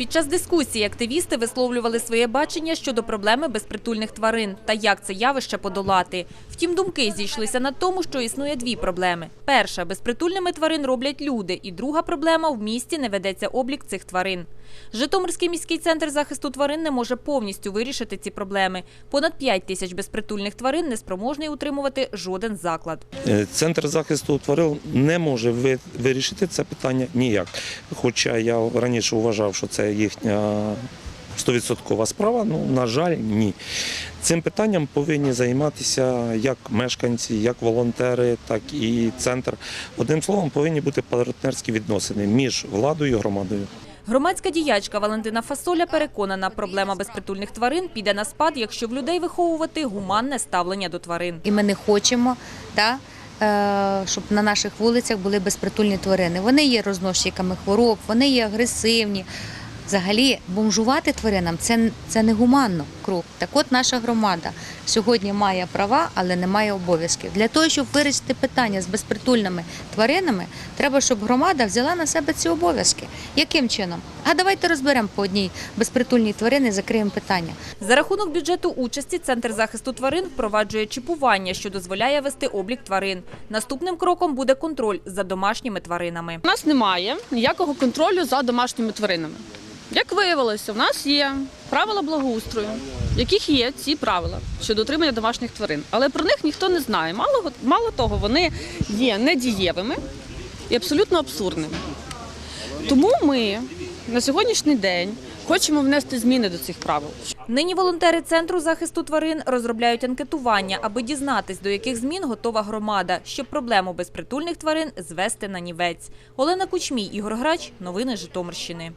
Під час дискусії активісти висловлювали своє бачення щодо проблеми безпритульних тварин та як це явище подолати. Втім, думки зійшлися на тому, що існує дві проблеми. Перша безпритульними тварин роблять люди, і друга проблема в місті не ведеться облік цих тварин. Житомирський міський центр захисту тварин не може повністю вирішити ці проблеми. Понад 5 тисяч безпритульних тварин не спроможний утримувати жоден заклад. Е, Центр захисту тварин не може вирішити це питання ніяк. Хоча я раніше вважав, що це їхня 100% справа, ну, на жаль, ні. Цим питанням повинні займатися як мешканці, як волонтери, так і центр. Одним словом, повинні бути партнерські відносини між владою і громадою. Громадська діячка Валентина Фасоля переконана, проблема безпритульних тварин піде на спад, якщо в людей виховувати гуманне ставлення до тварин. І ми не хочемо, да, е, щоб на наших вулицях були безпритульні тварини. Вони є розносчиками хвороб, вони є агресивні. Взагалі, бомжувати тваринам це, це негуманно крок. Так от наша громада сьогодні має права, але не має обов'язків. Для того, щоб вирішити питання з безпритульними тваринами, треба, щоб громада взяла на себе ці обов'язки. Яким чином? А давайте розберемо по одній безпритульній тварини, закриємо питання. За рахунок бюджету участі Центр захисту тварин впроваджує чіпування, що дозволяє вести облік тварин. Наступним кроком буде контроль за домашніми тваринами. У нас немає ніякого контролю за домашніми тваринами. Як виявилося, в нас є правила благоустрою, в яких є ці правила щодо отримання домашніх тварин. Але про них ніхто не знає. Мало, мало того, вони є недієвими і абсолютно абсурдними. Тому ми на сьогоднішній день хочемо внести зміни до цих правил. Нині волонтери Центру захисту тварин розробляють анкетування, аби дізнатись, до яких змін готова громада, щоб проблему безпритульних тварин звести на нівець. Олена Кучмій, Ігор Грач. Новини Житомирщини.